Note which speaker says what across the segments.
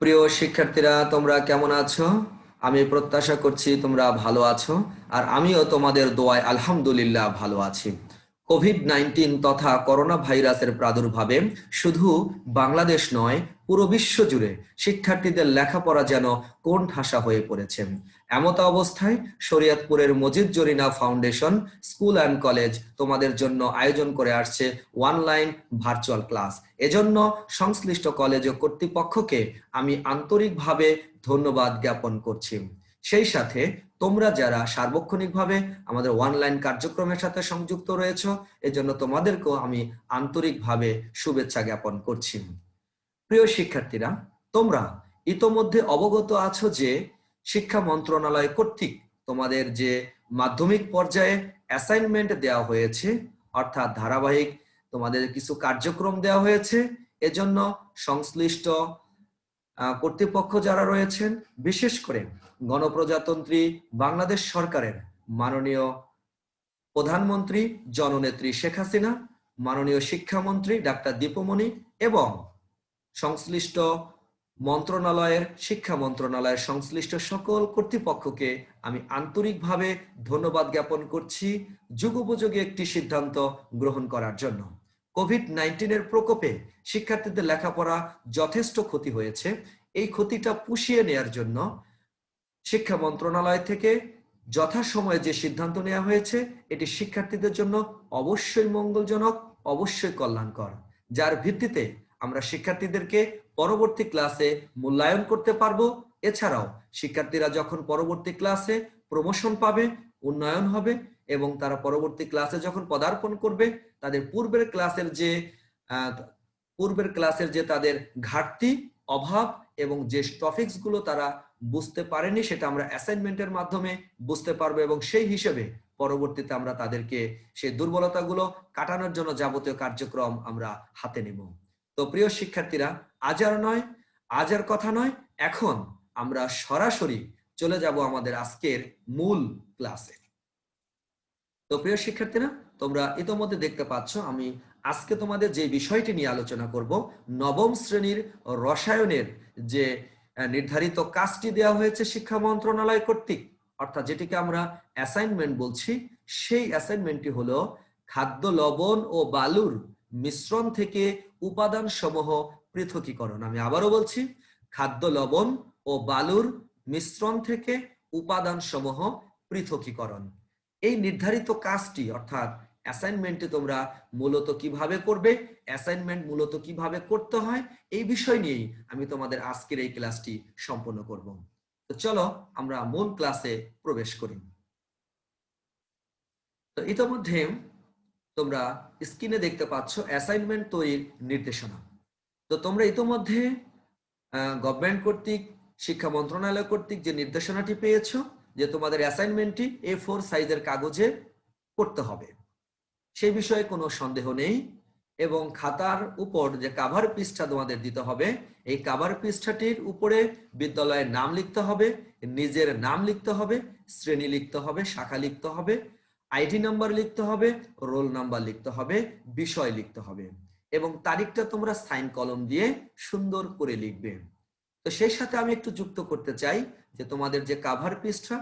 Speaker 1: প্রিয় শিক্ষার্থীরা, তোমরা কেমন আছো? আমি প্রত্যাশা করছি তোমরা ভালো আছো, আর আমিও তোমাদের দোয়ায় আলহামদুলিল্লাহ ভালো আছি। কোভিড নাইন্টিন তথা করোনা ভাইরাসের প্রাদুর্ভাবে শুধু বাংলাদেশ নয় পুরো বিশ্ব জুড়ে শিক্ষার্থীদের লেখাপড়া যেন কোন ঠাসা হয়ে পড়েছে। এমত অবস্থায় শরীয়তপুরের Majid Jarina foundation school and college তোমাদের জন্য আয়োজন করে আসছে অনলাইন ভার্চুয়াল ক্লাস। এজন্য সংশ্লিষ্ট কলেজ ও কর্তৃপক্ষকে আমি আন্তরিকভাবে ধন্যবাদ জ্ঞাপন করছি। সেই সাথে তোমরা যারা সার্বক্ষণিকভাবে আমাদের অনলাইন কার্যক্রমের সাথে সংযুক্ত রয়েছ, এজন্য তোমাদেরকেও আমি আন্তরিকভাবে শুভেচ্ছা জ্ঞাপন করছি। প্রিয় শিক্ষার্থীরা, তোমরা ইতোমধ্যে অবগত আছো যে শিক্ষা মন্ত্রণালয় কর্তৃক তোমাদের যে মাধ্যমিক পর্যায়ে অ্যাসাইনমেন্ট দেওয়া হয়েছে, অর্থাৎ ধারাবাহিক তোমাদের কিছু কার্যক্রম দেওয়া হয়েছে, এজন্য সংশ্লিষ্ট কর্তৃপক্ষ যারা রয়েছেন, বিশেষ করে গণপ্রজাতন্ত্রী বাংলাদেশ সরকারের মাননীয় প্রধানমন্ত্রী জননেত্রী শেখ হাসিনা, মাননীয় শিক্ষামন্ত্রী ডাক্তার দীপমণি এবং সংশ্লিষ্ট মন্ত্রণালয়ের, শিক্ষা মন্ত্রণালয়ের সংশ্লিষ্ট সকল কর্তৃপক্ষকে আমি আন্তরিকভাবে ধন্যবাদ জ্ঞাপন করছি যুগোপযোগী একটি সিদ্ধান্ত গ্রহণ করার জন্য। কোভিড নাইন্টিনের প্রকোপে শিক্ষার্থীদের লেখাপড়া যথেষ্ট ক্ষতি হয়েছে। এই ক্ষতিটা পুষিয়ে নেয়ার জন্য শিক্ষা মন্ত্রণালয় থেকে যথাসময়ে যে সিদ্ধান্ত নেওয়া হয়েছে, এটি শিক্ষার্থীদের জন্য অবশ্যই মঙ্গলজনক, অবশ্যই কল্যাণকর। যার ভিত্তিতে আমরা শিক্ষার্থীদেরকে পরবর্তী ক্লাসে মূল্যায়ন করতে পারব। এছাড়াও শিক্ষার্থীরা যখন পরবর্তী ক্লাসে প্রমোশন পাবে, উন্নয়ন হবে এবং তারা পরবর্তী ক্লাসে যখন পদার্পণ করবে, তাদের পূর্বের ক্লাসের যে পূর্বের ক্লাসের যে তাদের ঘাটতি, অভাব এবং যে টপিকসগুলো তারা বুঝতে পারেনি সেটা আমরা অ্যাসাইনমেন্টের মাধ্যমে বুঝতে পারব এবং সেই হিসেবে পরবর্তীতে আমরা তাদেরকে সেই দুর্বলতাগুলো কাটানোর জন্য যাবতীয় কার্যক্রম আমরা হাতে নেব। তো প্রিয় শিক্ষার্থীরা, আজ আর নয়, আজ আর কথা নয়, এখন আমরা সরাসরি চলে যাব আমাদের আজকের মূল ক্লাসে। তো প্রিয় শিক্ষার্থীরা, তোমরা ইতোমধ্যে দেখতে পাচ্ছ, আমি আজকে তোমাদের যে বিষয়টি নিয়ে আলোচনা করব, নবম শ্রেণির রসায়নের যে নির্ধারিত কাজটি দেওয়া হয়েছে শিক্ষা মন্ত্রণালয় কর্তৃক, অর্থাৎ যেটিকে আমরা অ্যাসাইনমেন্ট বলছি, সেই অ্যাসাইনমেন্টটি হলো খাদ্য লবণ ও বালুর মিশ্রণ থেকে উপাদান সমূহ পৃথকীকরণ। আমি আবারও বলছি, খাদ্য লবণ ও বালুর মিশ্রণ থেকে উপাদান সমূহ পৃথকীকরণ। এই নির্ধারিত কাজটি, অর্থাৎ অ্যাসাইনমেন্টে তোমরা মূলত কীভাবে করবে অ্যাসাইনমেন্ট মূলত কীভাবে করতে হয়, এই বিষয় নিয়েই আমি তোমাদের আজকের এই ক্লাসটি সম্পন্ন করব। তো চলো আমরা মূল ক্লাসে প্রবেশ করি। তো ইতোমধ্যে তোমরা স্ক্রিনে দেখতে পাচ্ছ অ্যাসাইনমেন্ট তৈরির নির্দেশনা। তো তোমরা ইতোমধ্যে গভর্নমেন্ট কর্তৃক, শিক্ষা মন্ত্রণালয় কর্তৃক যে নির্দেশনাটি পেয়েছ, যে তোমাদের অ্যাসাইনমেন্টটি এ ফোর সাইজের কাগজে করতে হবে। সেই বিষয়ে কোনো সন্দেহ নেই এবং খাতার উপর যে কাভার পৃষ্ঠা তোমাদের দিতে হবে, এই কাভার পৃষ্ঠাটির উপরে বিদ্যালয়ের নাম লিখতে হবে, নিজের নাম লিখতে হবে, শ্রেণি লিখতে হবে, শাখা লিখতে হবে আইডি নাম্বার লিখতে হবে, রোল নাম্বার লিখতে হবে, বিষয় লিখতে হবে এবং তারিখটা তোমরা সাইন কলম দিয়ে সুন্দর করে লিখবে। তো সেই সাথে আমি একটু যুক্ত করতে চাই যে তোমাদের যে কাভার পেজটা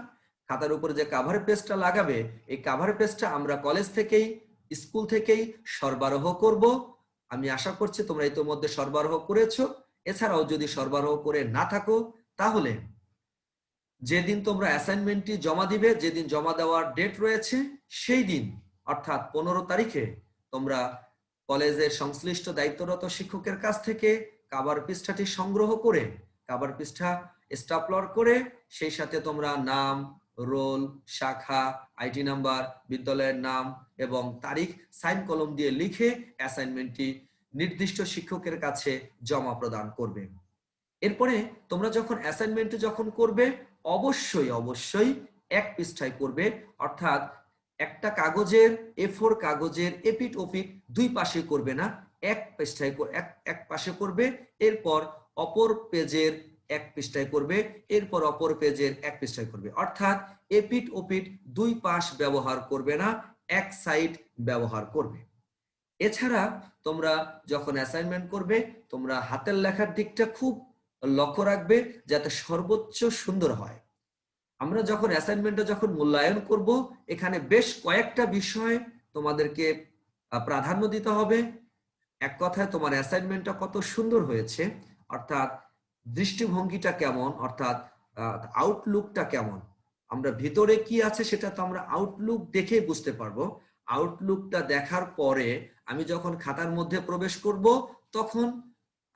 Speaker 1: খাতার উপরে যে কাভার পেজটা লাগাবে, এই কাভার পেজটা আমরা কলেজ থেকেই স্কুল থেকেই সরবরাহ করব। আমি আশা করছি তোমরা ইতোমধ্যে সরবরাহ করেছ। এছাড়াও যদি সরবরাহ করে না থাকো, তাহলে যেদিন তোমরা অ্যাসাইনমেন্টটি জমা দিবে, যেদিন জমা দেওয়ার ডেট রয়েছে, সেই দিন, অর্থাৎ পনেরো তারিখে, তোমরা কলেজের সংশ্লিষ্ট দায়িত্বরত শিক্ষকের কাছ থেকে কাবার পৃষ্ঠাটি সংগ্রহ করে কাবার পৃষ্ঠা স্টাপলর করে, সেই সাথে তোমরা নাম রোল শাখা আইডি নাম্বার বিদ্যালয়ের নাম এবং তারিখ সাইন কলম দিয়ে লিখে অ্যাসাইনমেন্টটি নির্দিষ্ট শিক্ষকের কাছে জমা প্রদান করবে। এরপরে তোমরা যখন অ্যাসাইনমেন্টটি যখন করবে অবশ্যই অবশ্যই এক পৃষ্ঠায় করবে। অর্থাৎ একটা কাগজের এ ফোর কাগজের এপিট ওপিট দুই পাশে করবে না, এক পৃষ্ঠায় এক এক পাশে করবে, এরপর অপর পেজের এক পৃষ্ঠায় করবে, এরপর অপর পেজের এক পৃষ্ঠায় করবে। অর্থাৎ এপিট ওপিট দুই পাশ ব্যবহার করবে না, এক সাইড ব্যবহার করবে। এছাড়া তোমরা যখন অ্যাসাইনমেন্ট করবে, তোমরা হাতের লেখার দিকটা খুব লক্ষ্য রাখবে যাতে সর্বোচ্চ সুন্দর হয়। আমরা যখন অ্যাসাইনমেন্টটা যখন মূল্যায়ন করব, এখানে বেশ কয়েকটা বিষয় তোমাদেরকে প্রাধান্য দিতে হবে। এক কথায় তোমার অ্যাসাইনমেন্টটা কত সুন্দর হয়েছে, অর্থাৎ দৃষ্টিভঙ্গিটা কেমন, অর্থাৎ আউটলুকটা কেমন। আমরা ভিতরে কি আছে সেটা তো আমরা আউটলুক দেখে বুঝতে পারব। আউটলুকটা দেখার পরে আমি যখন খাতার মধ্যে প্রবেশ করব, তখন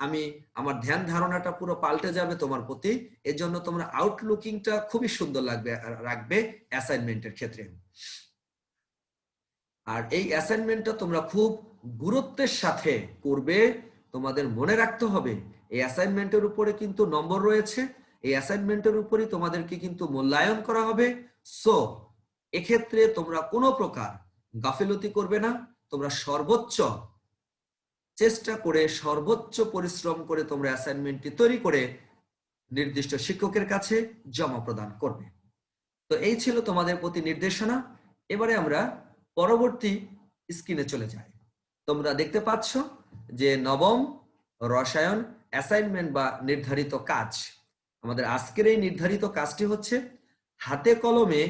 Speaker 1: আমি আমার ধ্যান ধারণাটা পুরো পাল্টে যাবে তোমার প্রতি। এজন্য তোমরা আউটলুকিংটা খুবই সুন্দর লাগবে রাখবে অ্যাসাইনমেন্টের ক্ষেত্রে। আর এই অ্যাসাইনমেন্টটা তোমরা খুব গুরুত্বের সাথে করবে, তোমাদের মনে রাখতে হবে, এই অ্যাসাইনমেন্টের উপরে কিন্তু নম্বর রয়েছে, এই অ্যাসাইনমেন্টের উপরই তোমাদেরকে কিন্তু মূল্যায়ন করা হবে। সো এক্ষেত্রে তোমরা কোনো প্রকার গাফিলতি করবে না, তোমরা সর্বোচ্চ চেষ্টা করে সর্বোচ্চ পরিশ্রম করে তোমরা অ্যাসাইনমেন্টটি তৈরি করে নির্দিষ্ট শিক্ষকের কাছে জমা প্রদান করবে। তো এই ছিল তোমাদের প্রতি নির্দেশনা। এবারে আমরা পরবর্তী স্ক্রিনে চলে যাই। তোমরা দেখতে পাচ্ছ যে নবম রসায়ন অ্যাসাইনমেন্ট বা নির্ধারিত কাজ। আমাদের আজকের এই নির্ধারিত কাজটি হচ্ছে হাতে কলমে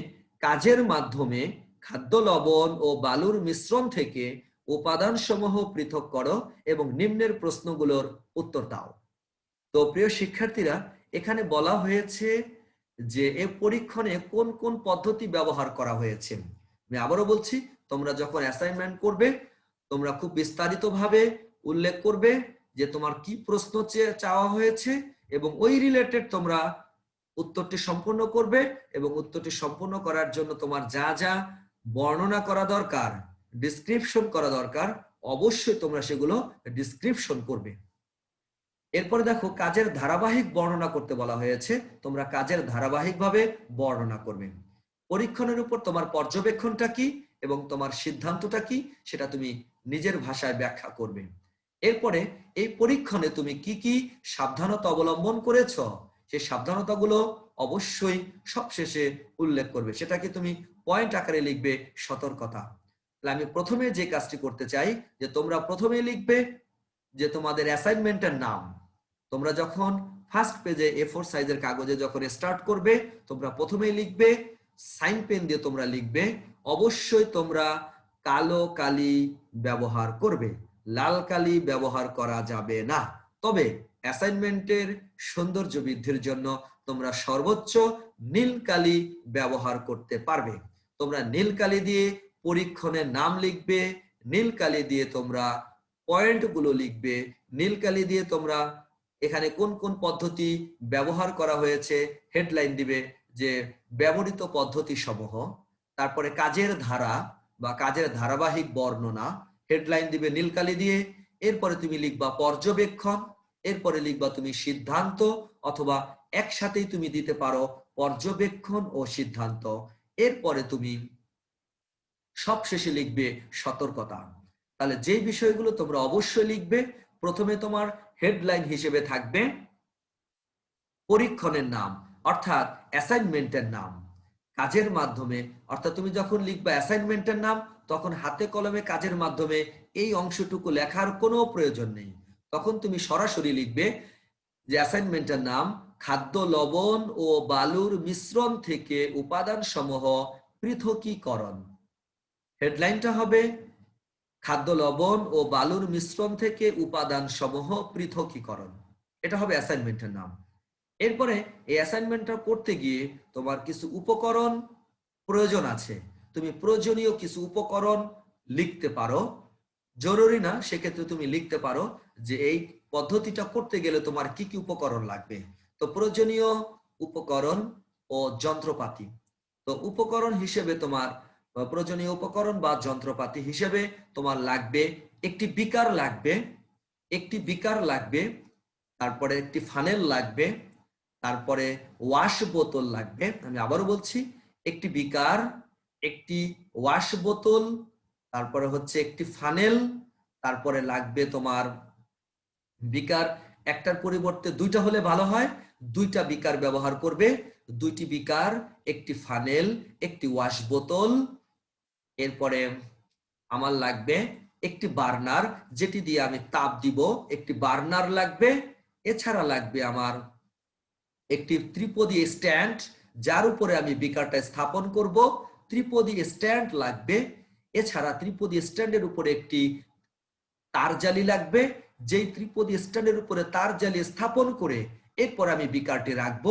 Speaker 1: কাজের মাধ্যমে খাদ্য লবণ ও বালুর মিশ্রণ থেকে উপাদান সমূহ পৃথক করো এবং নিম্নের প্রশ্নগুলোর উত্তর দাও। তো প্রিয় শিক্ষার্থীরা, এখানে বলা হয়েছে যে এ পরীক্ষণে কোন কোন পদ্ধতি ব্যবহার করা হয়েছে। আমি আবারও বলছি, তোমরা যখন অ্যাসাইনমেন্ট করবে, তোমরা খুব বিস্তারিতভাবে উল্লেখ করবে যে তোমার কি প্রশ্ন চাওয়া হয়েছে এবং ওই রিলেটেড তোমরা উত্তরটি সম্পূর্ণ করবে এবং উত্তরটি সম্পূর্ণ করার জন্য তোমার যা যা বর্ণনা করা দরকার ডিসক্রিপশন করা দরকার, অবশ্যই তোমরা সেগুলো ডিসক্রিপশন করবে। এরপরে দেখো, কাজের ধারাবাহিক বর্ণনা করতে বলা হয়েছে, তোমরা কাজের ধারাবাহিকভাবে বর্ণনা করবে। পরীক্ষণের উপর তোমার পর্যবেক্ষণটা কি এবং তোমার সিদ্ধান্তটা কি, সেটা তুমি নিজের ভাষায় ব্যাখ্যা করবে। এরপরে এই পরীক্ষণে তুমি কি কি সাবধানতা অবলম্বন করেছ সেই সাবধানতাগুলো অবশ্যই সবশেষে উল্লেখ করবে। সেটাকে তুমি পয়েন্ট আকারে লিখবে সতর্কতা। তাহলে আমি প্রথমে যে কাজটি করতে চাই, যে তোমরা প্রথমে লিখবে যে তোমাদের অ্যাসাইনমেন্টের নাম। তোমরা যখন ফার্স্ট পেজে এ ফোর সাইজের কাগজে যখন স্টার্ট করবে, তোমরা প্রথমেই লিখবে সাইন পেন দিয়ে তোমরা লিখবে, অবশ্যই তোমরা কালো কালি ব্যবহার করবে। লাল কালি ব্যবহার করা যাবে না। তবে অ্যাসাইনমেন্টের সৌন্দর্য বৃদ্ধির জন্য তোমরা সর্বোচ্চ নীল কালি ব্যবহার করতে পারবে। তোমরা নীল কালি দিয়ে পরীক্ষণের নাম লিখবে, নীল কালি দিয়ে তোমরা পয়েন্টগুলো লিখবে। নীল কালি দিয়ে তোমরা এখানে কোন কোন পদ্ধতি ব্যবহার করা হয়েছে, হেডলাইন দিবে যে ব্যবহৃত পদ্ধতি সমূহ তারপরে কাজের ধারা বা কাজের ধারাবাহিক বর্ণনা, হেডলাইন দিবে নীলকালি দিয়ে। এরপরে তুমি লিখবা পর্যবেক্ষণ, এরপরে লিখবা তুমি সিদ্ধান্ত অথবা একসাথেই তুমি দিতে পারো পর্যবেক্ষণ ও সিদ্ধান্ত। এরপরে তুমি সবশেষে লিখবে সতর্কতা। তাহলে যে বিষয়গুলো তোমরা অবশ্যই লিখবে, প্রথমে তোমার হেডলাইন হিসেবে থাকবে পরীক্ষণের নাম, অর্থাৎ অ্যাসাইনমেন্টের নাম। কাজের মাধ্যমে, অর্থাৎ তুমি যখন লিখবা অ্যাসাইনমেন্টের নাম, তখন হাতে কলমে কাজের মাধ্যমে এই অংশটুকু লেখার কোনো প্রয়োজন নেই। তখন তুমি সরাসরি লিখবে যে অ্যাসাইনমেন্টের নাম খাদ্য, লবণ ও বালুর মিশ্রণ থেকে উপাদান সমূহ পৃথকীকরণ। হেডলাইনটা হবে, খাদ্য লবণ ও বালুর মিশ্রণ থেকে উপাদান সমূহ পৃথকীকরণ। এটা হবে অ্যাসাইনমেন্টের নাম। এরপরে এই অ্যাসাইনমেন্টটা করতে গিয়ে তোমার কিছু উপকরণ প্রয়োজন আছে। তুমি প্রয়োজনীয় কিছু উপকরণ লিখতে পারো। জরুরি না, সেক্ষেত্রে তুমি লিখতে পারো যে এই পদ্ধতিটা করতে গেলে তোমার কি কি উপকরণ লাগবে। তো প্রয়োজনীয় উপকরণ ও যন্ত্রপাতি। তো উপকরণ হিসেবে তোমার প্রয়োজনীয় উপকরণ বা যন্ত্রপাতি হিসেবে তোমার লাগবে একটি বিকার লাগবে, একটি বিকার লাগবে, তারপরে একটি ফানেল লাগবে, তারপরে ওয়াশ বোতল লাগবে, আমি আবারও বলছি, একটি বিকার, একটি ওয়াশ বোতল, তারপরে হচ্ছে একটি ফানেল তারপরে লাগবে তোমার বিকার, একটার পরিবর্তে দুইটা হলে ভালো হয়, দুইটা বিকার ব্যবহার করবে, দুইটি বিকার, একটি ফানেল একটি ওয়াশ বোতল এরপরে আমার লাগবে একটি বার্নার, যেটি দিয়ে আমি তাপ দিব। একটি বার্নার লাগবে, এছাড়া লাগবে আমার একটি ত্রিপদী স্ট্যান্ড, যার উপরে আমি বিকারটা স্থাপন করব। ত্রিপদী স্ট্যান্ড লাগবে, এছাড়া ত্রিপদী স্ট্যান্ডের উপরে একটি তার জালি লাগবে। যেই ত্রিপদী স্ট্যান্ডের উপরে তার জালি স্থাপন করে এরপর আমি বিকারটি রাখব।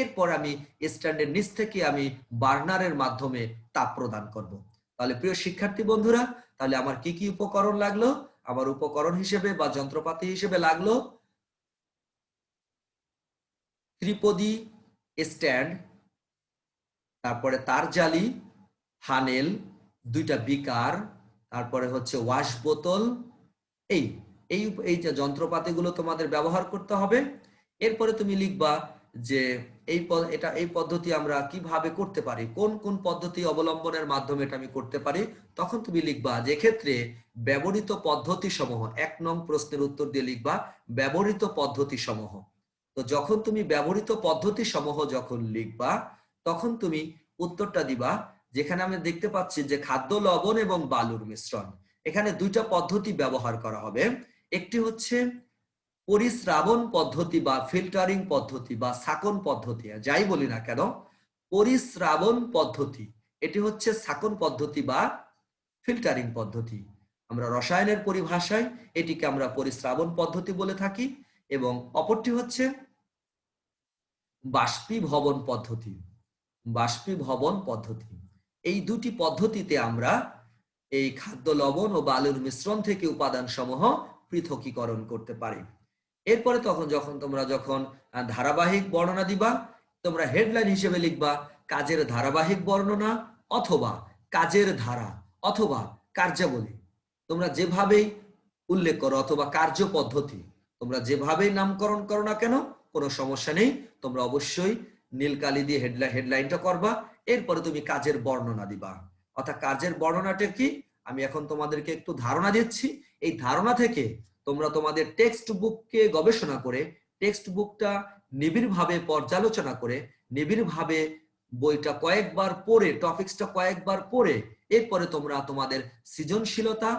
Speaker 1: এরপর আমি স্ট্যান্ডের নিচ থেকে আমি বার্নারের মাধ্যমে তাপ প্রদান করব। তাহলে প্রিয় শিক্ষার্থী বন্ধুরা, তাহলে আমার কি কি উপকরণ লাগল? আমার উপকরণ হিসেবে বা যন্ত্রপাতি হিসেবে লাগল? ত্রিপদী স্ট্যান্ড, তারপরে তার জালি, হানেল, দুইটা বিকার, তারপরে হচ্ছে ওয়াশ বোতল, এই এই এই যন্ত্রপাতিগুলো তোমাদের ব্যবহার করতে হবে। এরপরে তুমি লিখবা যে এই এটা, এই পদ্ধতি আমরা কীভাবে করতে পারি? কোন কোন পদ্ধতি অবলম্বনের মাধ্যমে এটা আমি করতে পারি? তখন তুমি লিখবা যে ক্ষেত্রে ব্যবহৃত পদ্ধতি সমূহ এক নং প্রশ্নের উত্তর দিয়ে লিখবা, ব্যবহৃত পদ্ধতি সমূহ তো যখন তুমি ব্যবহৃত পদ্ধতি সমূহ যখন লিখবা, তখন তুমি উত্তরটা দিবা, যেখানে আমি দেখতে পাচ্ছি যে খাদ্য, লবণ এবং বালুর মিশ্রণ। এখানে দুইটা পদ্ধতি ব্যবহার করা হবে। একটি হচ্ছে পরিশ্রাবণ পদ্ধতি বা ফিল্টারিং পদ্ধতি বা সাকন পদ্ধতি যাই বলি না কেন, পরিশ্রাবণ পদ্ধতি, এটি হচ্ছে সাকন পদ্ধতি বা ফিল্টারিং পদ্ধতি। আমরা রসায়নের পরিভাষায় এটিকে আমরা পরিশ্রাবণ পদ্ধতি বলে থাকি, এবং অপরটি হচ্ছে বাষ্পীভবন পদ্ধতি বাষ্পীভবন পদ্ধতি। এই দুটি পদ্ধতিতে আমরা এই খাদ্য লবণ ও বালুর মিশ্রণ থেকে উপাদান সমূহ পৃথকীকরণ করতে পারি। এরপরে তখন যখন তোমরা যখন ধারাবাহিক বর্ণনা দিবা, তোমরা হেডলাইন হিসেবে লিখবা, কাজের ধারাবাহিক বর্ণনা অথবা কাজের ধারা অথবা কার্যাবলী। তোমরা যেভাবেই উল্লেখ করো অথবা কার্য পদ্ধতি, তোমরা যেভাবেই নামকরণ করো না কেন, কোনো সমস্যা নেই। তোমরা অবশ্যই নীল কালি দিয়ে হেডলাইন হেডলাইনটা করবা, এরপরে তুমি কাজের বর্ণনা দিবা। অর্থাৎ কাজের বর্ণনাটা কি? আমি এখন তোমাদেরকে একটু ধারণা দিচ্ছি। এই ধারণা থেকে তোমরা তোমাদের টেক্সট বুককে গবেষণা করে টেক্সট বুকটা নিবিড়ভাবে পর্যালোচনা করে, নিবিড়ভাবে বইটা কয়েকবার পড়ে টপিকসটা কয়েকবার পড়ে, এরপরে তোমরা তোমাদের সৃজনশীলতা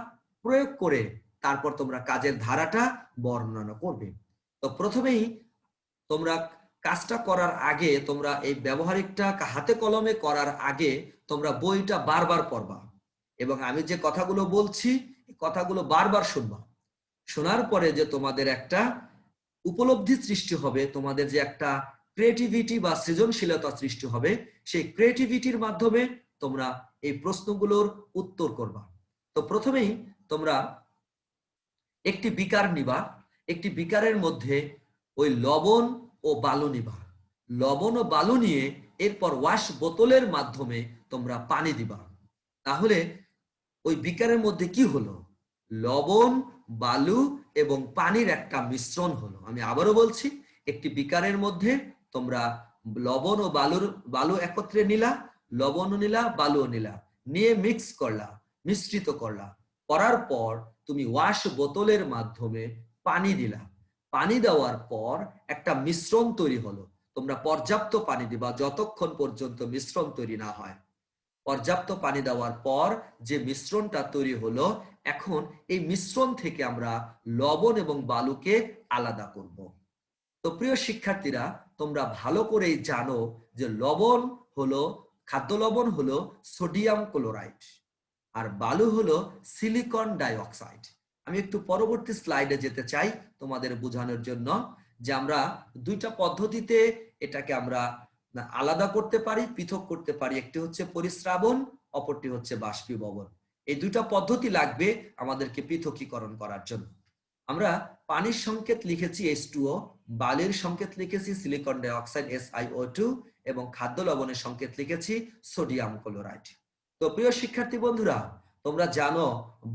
Speaker 1: প্রয়োগ করে, তারপর তোমরা কাজের ধারাটা বর্ণনা করবে। তো প্রথমেই তোমরা কাজটা করার আগে তোমরা এই ব্যবহারিকটা হাতে কলমে করার আগে তোমরা বইটা বারবার পড়বা। এবং আমি যে কথাগুলো বলছি কথাগুলো বারবার শুনবা। শোনার পরে যে তোমাদের একটা উপলব্ধি সৃষ্টি হবে, তোমাদের যে একটা ক্রিয়েটিভিটি বা সৃজনশীলতা সৃষ্টি হবে, সেই ক্রিয়েটিভিটির মাধ্যমে তোমরা এই প্রশ্নগুলোর উত্তর করবা। তো প্রথমেই তোমরা একটি বিকার নিবা। একটি বিকারের মধ্যে ওই লবণ ও বালু নিবা। লবণ ও বালু নিয়ে এরপর ওয়াশ বোতলের মাধ্যমে তোমরা পানি দিবা। তাহলে ওই বিকারের মধ্যে কি হলো? লবণ বালু এবং পানির একটা মিশ্রণ হলো। আমি আবারও বলছি, একটি বিকারের মধ্যে তোমরা লবণ ও বালুর, বালু একত্রে নিলা, লবণও নিলা, বালুও নিলা, নিয়ে মিক্স করলা, মিশ্রিত করলা। করার পর তুমি ওয়াশ বোতলের মাধ্যমে পানি দিলা। পানি দেওয়ার পর একটা মিশ্রণ তৈরি হলো। তোমরা পর্যাপ্ত পানি দিবা যতক্ষণ পর্যন্ত মিশ্রণ তৈরি না হয়। পর্যাপ্ত পানি দেওয়ার পর যে মিশ্রণটা তৈরি হলো এখন এই মিশ্রণ থেকে আমরা লবণ এবং বালুকে আলাদা করব। তো প্রিয় শিক্ষার্থীরা, তোমরা ভালো করেই জানো যে লবণ হলো, খাদ্য লবণ হলো সোডিয়াম ক্লোরাইড আর বালু হলো সিলিকন ডাইঅক্সাইড। আমি একটু পরবর্তী স্লাইডে যেতে চাই তোমাদের বোঝানোর জন্য যে আমরা দুইটা পদ্ধতিতে এটাকে আমরা আলাদা করতে পারি, পৃথক করতে পারি। একটি হচ্ছে পরিশ্রাবণ অপরটি হচ্ছে বাষ্পীভবন। এই দুটা পদ্ধতি লাগবে আমাদেরকে পৃথকীকরণ করার জন্য। আমরা পানির সংকেত লিখেছি এস টুও বালির সংকেত লিখেছি silicon dioxide S I O two এবং খাদ্য লবণের সংকেত লিখেছি সোডিয়াম ক্লোরাইড তো প্রিয় শিক্ষার্থী বন্ধুরা, তোমরা জানো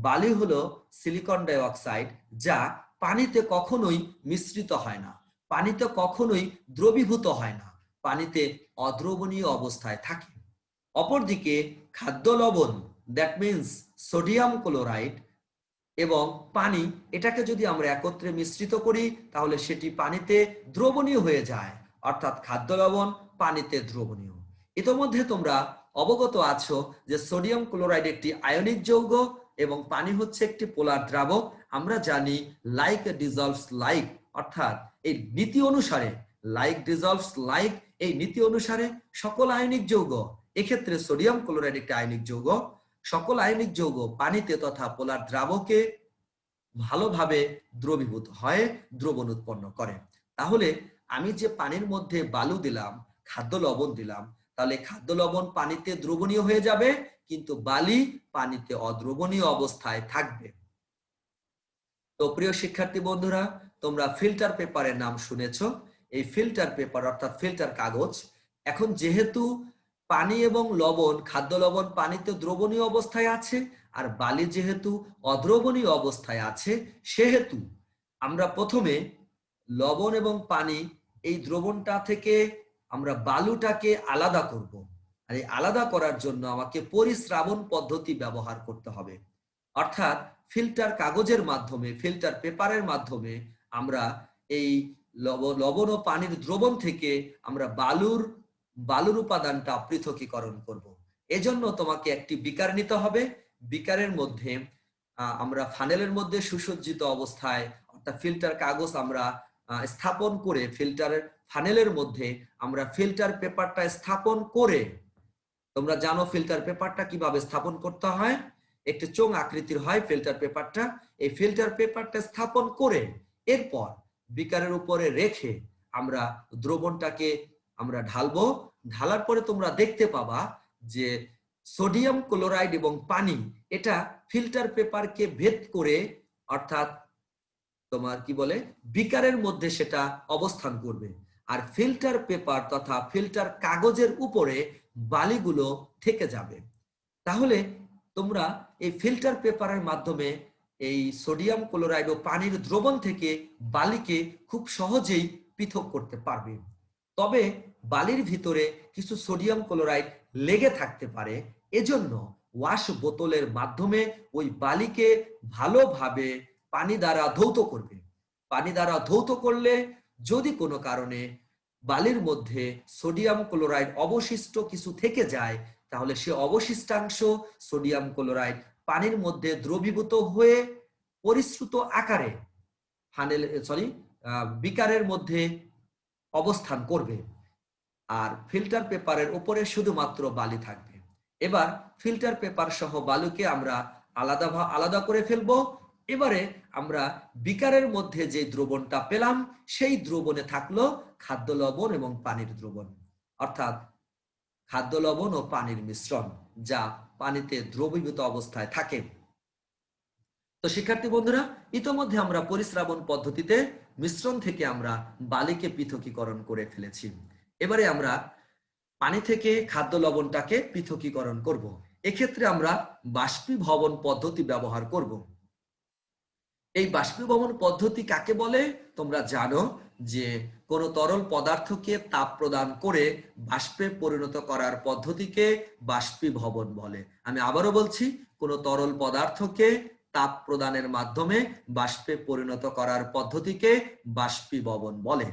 Speaker 1: বালি হলো সিলিকন ডাইঅক্সাইড যা পানিতে কখনোই মিশ্রিত হয় না, পানিতে কখনোই দ্রবীভূত হয় না, পানিতে অদ্রবণীয় অবস্থায় থাকে। অপরদিকে খাদ্য লবণ দ্যাট মিন্স সোডিয়াম ক্লোরাইড এবং পানি, এটাকে যদি আমরা একত্রে মিশ্রিত করি, তাহলে সেটি পানিতে দ্রবণীয় হয়ে যায়। অর্থাৎ খাদ্য লবণ পানিতে দ্রবণীয়। ইতোমধ্যে তোমরা অবগত আছো যে সোডিয়াম ক্লোরাইড একটি আয়নিক যৌগ এবং পানি হচ্ছে একটি পোলার দ্রাবক। আমরা জানি লাইক ডিজলভস লাইক অর্থাৎ এই নীতি অনুসারে লাইক ডিজলভস লাইক এই নীতি অনুসারে সকল আয়নিক যৌগ। এক্ষেত্রে সোডিয়াম ক্লোরাইড একটি আয়নিক যৌগ। সকল আয়নিক যৌগ পানিতে তথা পোলার দ্রাবকে ভালোভাবে দ্রবীভূত হয়, দ্রবণ উৎপন্ন করে। তাহলে আমি যে পানির মধ্যে বালু দিলাম, খাদ্য লবণ দিলাম, তাহলে খাদ্য লবণ পানিতে দ্রবণীয় হয়ে যাবে, কিন্তু বালি পানিতে অদ্রবণীয় অবস্থায় থাকবে। তো প্রিয় শিক্ষার্থী বন্ধুরা, তোমরা ফিল্টার পেপারের নাম শুনেছ। এই ফিল্টার পেপার অর্থাৎ ফিল্টার কাগজ, এখন যেহেতু পানি এবং লবণ, খাদ্য লবণ পানিতে দ্রবণীয় অবস্থায় আছে, আর বালি যেহেতু অদ্রবণীয় অবস্থায় আছে, সেহেতু আমরা প্রথমে লবণ এবং পানি এই দ্রবণটা থেকে আমরা বালুটাকে আলাদা করব। আর এই আলাদা করার জন্য আমাকে পরিশ্রাবণ পদ্ধতি ব্যবহার করতে হবে। অর্থাৎ ফিল্টার কাগজের মাধ্যমে, ফিল্টার পেপারের মাধ্যমে আমরা এই লব- লবণ ও পানির দ্রবণ থেকে আমরা বালুর বালুর উপাদানটা পৃথকীকরণ করব। এজন্য তোমাকে একটি বিকার নিতে হবে। বিকারের মধ্যে আমরা ফানেলের মধ্যে সুসজ্জিত অবস্থায় অর্থাৎ ফিল্টার কাগজ আমরা স্থাপন করে ফিল্টারের ফানেলের মধ্যে আমরা ফিল্টার পেপারটা স্থাপন করে, তোমরা জানো ফিল্টার পেপারটা কীভাবে স্থাপন করতে হয়? একটি চোং আকৃতির হয় ফিল্টার পেপারটা এই ফিল্টার পেপারটা স্থাপন করে, এরপর বিকারের উপরে রেখে আমরা দ্রবণটাকে আমরা ঢালবো। ঢালার পরে তোমরা দেখতে পাবা যে সোডিয়াম ক্লোরাইড এবং পানি, এটা ফিল্টার পেপারকে ভেদ করে অর্থাৎ তোমার কি বলে, বিকারের মধ্যে সেটা অবস্থান করবে। আর ফিল্টার পেপার তথা ফিল্টার কাগজের উপরে বালিগুলো থেকে যাবে। তাহলে তোমরা এই ফিল্টার পেপারের মাধ্যমে এই সোডিয়াম ক্লোরাইড ও পানির দ্রবণ থেকে বালিকে খুব সহজেই পৃথক করতে পারবে। তবে বালির ভিতরে কিছু সোডিয়াম ক্লোরাইড লেগে থাকতে পারে, এজন্য ওয়াশ বোতলের মাধ্যমে ওই বালিকে ভালোভাবে পানি দ্বারা ধৌত করবে। পানি দ্বারা ধৌত করলে যদি কোনো কারণে বালির মধ্যে সোডিয়াম ক্লোরাইড অবশিষ্ট কিছু থেকে যায়, তাহলে সে অবশিষ্টাংশ সোডিয়াম ক্লোরাইড পানির মধ্যে দ্রবীভূত হয়ে পরিশ্রুত আকারে ফানেল সরি বিকারের মধ্যে অবস্থান করবে। আর ফিল্টার পেপারের উপরে শুধুমাত্র বালি থাকবে। এবার ফিল্টার পেপার সহ বালুকে আমরা আলাদা আলাদা করে ফেলব। এবারে আমরা বিকারের মধ্যে যে দ্রবণটা পেলাম, সেই দ্রবণে থাকল খাদ্য লবণ এবং পানির দ্রবণ। অর্থাৎ খাদ্য লবণ ও পানির মিশ্রণ যা পানিতে দ্রবীভূত অবস্থায় থাকে। তো শিক্ষার্থী বন্ধুরা, ইতোমধ্যে আমরা পরিশ্রাবণ পদ্ধতিতে মিশ্রণ থেকে আমরা বালিকে পৃথকীকরণ করে ফেলেছি। এবারে আমরা পানি থেকে খাদ্য লবণটাকে পৃথকীকরণ করব। এক্ষেত্রে আমরা বাষ্পীভবন পদ্ধতি ব্যবহার করব। এই বাষ্পীভবন পদ্ধতি কাকে বলে? তোমরা জানো যে কোন তরল পদার্থকে তাপ প্রদান করে বাষ্পে পরিণত করার পদ্ধতিকে বাষ্পীভবন বলে। আমি আবারও বলছি, কোন তরল পদার্থকে তাপ প্রদানের মাধ্যমে বাষ্পে পরিণত করার পদ্ধতিকে বাষ্পীভবন বলে।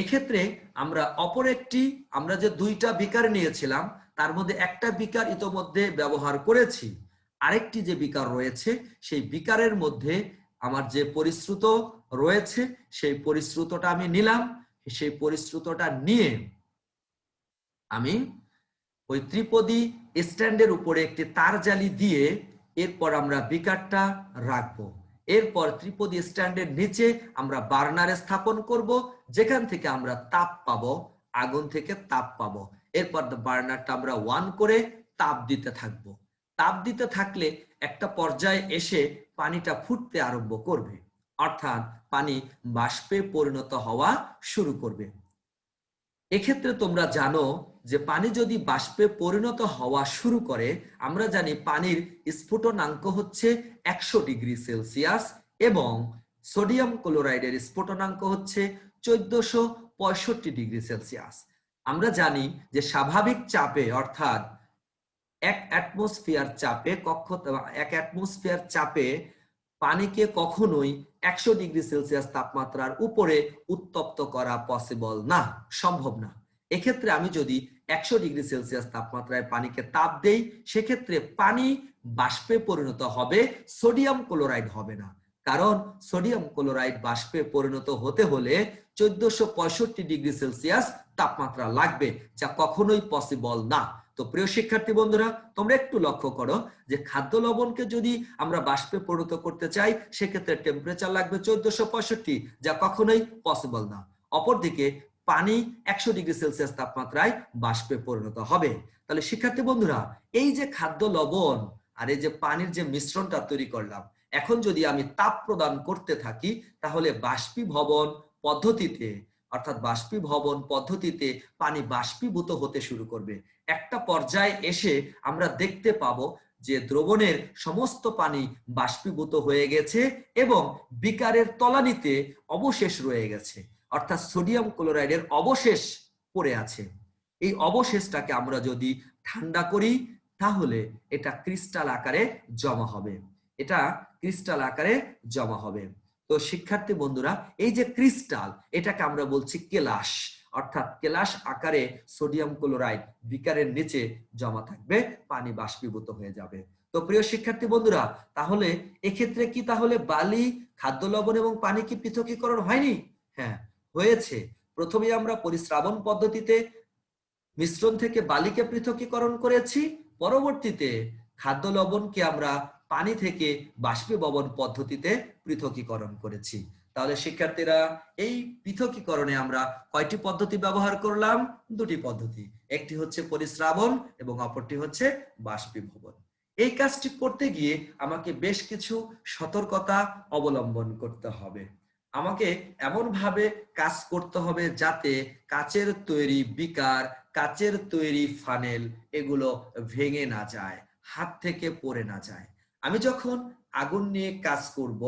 Speaker 1: এক্ষেত্রে আমরা অপর একটি, আমরা যে দুইটা বিকার নিয়েছিলাম, তার মধ্যে একটা বিকার ইতোমধ্যে ব্যবহার করেছি। আরেকটি যে বিকার রয়েছে, সেই বিকারের মধ্যে আমার যে পরিশ্রুত রয়েছে, সেই পরিশ্রুতটা আমি নিলাম। সেই পরিশ্রুতটা নিয়ে আমি ওই ত্রিপদী স্ট্যান্ডের উপরে একটি তার জালি দিয়ে এরপর আমরা বিকারটা রাখব। এরপর ত্রিপদী স্ট্যান্ডের নিচে আমরা বার্নারে স্থাপন করব, যেখান থেকে আমরা তাপ পাব, আগুন থেকে তাপ পাব। এরপর বার্নারটা আমরা ওয়ান করে তাপ দিতে থাকব। তাপ দিতে থাকলে একটা পর্যায়ে এসে পানিটা ফুটতে আরম্ভ করবে। অর্থাৎ পানি বাষ্পে পরিণত হওয়া শুরু করবে। এক্ষেত্রে তোমরা জানো যে পানি যদি বাষ্পে পরিণত হওয়া শুরু করে, আমরা জানি পানির স্ফুটনাঙ্ক হচ্ছে একশো ডিগ্রি সেলসিয়াস এবং সোডিয়াম ক্লোরাইডের স্ফুটনাঙ্ক হচ্ছে চোদ্দশো পঁয়ষট্টি ডিগ্রি সেলসিয়াস। আমরা জানি যে স্বাভাবিক চাপে, অর্থাৎ এক অ্যাটমসফিয়ার চাপে কক্ষ এক অ্যাটমসফিয়ার চাপে পানিকে কখনোই একশো ডিগ্রি সেলসিয়াস তাপমাত্রার উপরে উত্তপ্ত করা পসিবল না, সম্ভব না। এক্ষেত্রে আমি যদি একশো ডিগ্রি সেলসিয়াস তাপমাত্রায় পানিকে তাপ দেই, সেক্ষেত্রে পানি বাষ্পে পরিণত হবে, সোডিয়াম ক্লোরাইড হবে না। কারণ সোডিয়াম ক্লোরাইড বাষ্পে পরিণত হতে হলে চোদ্দশো ডিগ্রি সেলসিয়াস তাপমাত্রা লাগবে, যা কখনোই পসিবল না। তো প্রিয় শিক্ষার্থী বন্ধুরা, তোমরা একটু লক্ষ্য করো যে খাদ্য লবণকে যদি আমরা বাষ্পে পরিণত করতে চাই, সেক্ষেত্রে টেম্পারেচার লাগবে চোদ্দশো যা কখনোই পসিবল না। অপরদিকে, পানি একশো ডিগ্রি সেলসিয়াস তাপমাত্রায় বাষ্পে পরিণত হবে। তাহলে শিক্ষার্থী বন্ধুরা, এই যে খাদ্য লবণ আর এই যে পানির যে মিশ্রণটা তৈরি করলাম, এখন যদি আমি তাপ প্রদান করতে থাকি, তাহলে বাষ্পীভবন পদ্ধতিতে, অর্থাৎ বাষ্পীভবন পদ্ধতিতে পানি বাষ্পীভূত হতে শুরু করবে। একটা পর্যায়ে এসে আমরা দেখতে পাবো যে দ্রবণের সমস্ত পানি বাষ্পীভূত হয়ে গেছে এবং বিকারের তলানিতে অবশেষ রয়ে গেছে। অর্থাৎ সোডিয়াম ক্লোরাইডের অবশেষ পড়ে আছে। এই অবশেষটাকে আমরা যদি ঠান্ডা করি, তাহলে এটা ক্রিস্টাল আকারে জমা হবে। এটা ক্রিস্টাল আকারে জমা হবে। তো শিক্ষার্থী বন্ধুরা, এই যে ক্রিস্টাল, এটাকে আমরা বলছি কেলাস। অর্থাৎ কেলাস আকারে সোডিয়াম ক্লোরাইড বিকারের নিচে জমা থাকবে, পানি বাষ্পীভূত হয়ে যাবে। তো প্রিয় শিক্ষার্থী বন্ধুরা, তাহলে এক্ষেত্রে কি তাহলে বালি, খাদ্য লবণ এবং পানি কি পৃথকীকরণ হয়নি? হ্যাঁ হয়েছে। প্রথমে আমরা পরিশ্রাবণ পদ্ধতিতে মিশ্রণ থেকে বালিকে পৃথকীকরণ করেছি, পরবর্তীতে খাদ্য লবণকে আমরা পানি থেকে বাষ্পীভবন পদ্ধতিতে পৃথকীকরণ করেছি। তাহলে শিক্ষার্থীরা এই পৃথকীকরণে আমরা কয়টি পদ্ধতি ব্যবহার করলাম? দুটি পদ্ধতি। একটি হচ্ছে পরিশ্রাবণ এবং অপরটি হচ্ছে বাষ্পীভবন। এই কাজটি করতে গিয়ে আমাকে বেশ কিছু সতর্কতা অবলম্বন করতে হবে। আমাকে এমন ভাবে কাজ করতে হবে যাতে কাচের তৈরি বিকার, কাচের তৈরি ফানেল এগুলো ভেঙে না যায়, হাত থেকে পড়ে না যায়। আমি যখন আগুন নিয়ে কাজ করব,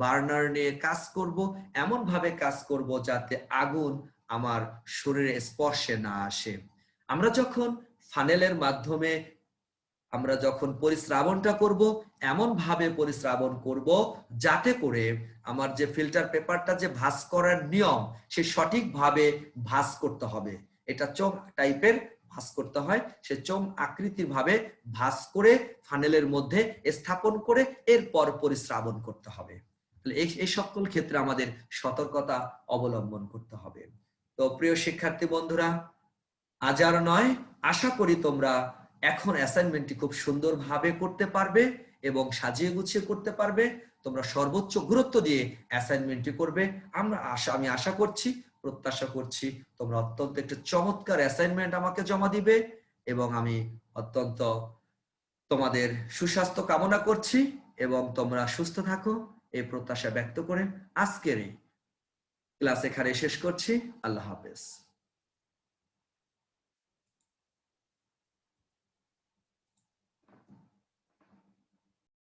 Speaker 1: বার্নার নিয়ে কাজ করব এমন ভাবে কাজ করব যাতে আগুন আমার শরীরে স্পর্শে না আসে। আমরা যখন ফানেলের মাধ্যমে আমরা যখন পরিশ্রাবণটা করব এমন ভাবে পরিশ্রাবণ করব যাতে করে আমার যে ফিল্টার পেপারটা যে ভাস করার নিয়ম, সে সঠিকভাবে ভাস করতে হবে। এটা চোখ টাইপের ভাস করতে হয়, সে চোম আকৃতির ভাবে ভাস করে ফানেলের মধ্যে স্থাপন করে এরপর পরিশ্রাবণ করতে হবে। এই সকল ক্ষেত্রে আমাদের সতর্কতা অবলম্বন করতে হবে। তো প্রিয় শিক্ষার্থী বন্ধুরা, আজ আর নয়, আশা করি তোমরা এখন অ্যাসাইনমেন্টটি খুব সুন্দরভাবে করতে পারবে এবং সাজিয়ে গুছিয়ে করতে পারবে। তোমরা সর্বোচ্চ গুরুত্ব দিয়ে অ্যাসাইনমেন্টটি করবে। আমরা আশা, আমি আশা করছি প্রত্যাশা করছি তোমরা অত্যন্ত একটা চমৎকার অ্যাসাইনমেন্ট আমাকে জমা দিবে এবং আমি অত্যন্ত তোমাদের সুস্বাস্থ্য কামনা করছি এবং তোমরা সুস্থ থাকো এই প্রত্যাশা ব্যক্ত করে আজকের এই ক্লাস এখানে শেষ করছি। আল্লাহ হাফেজ।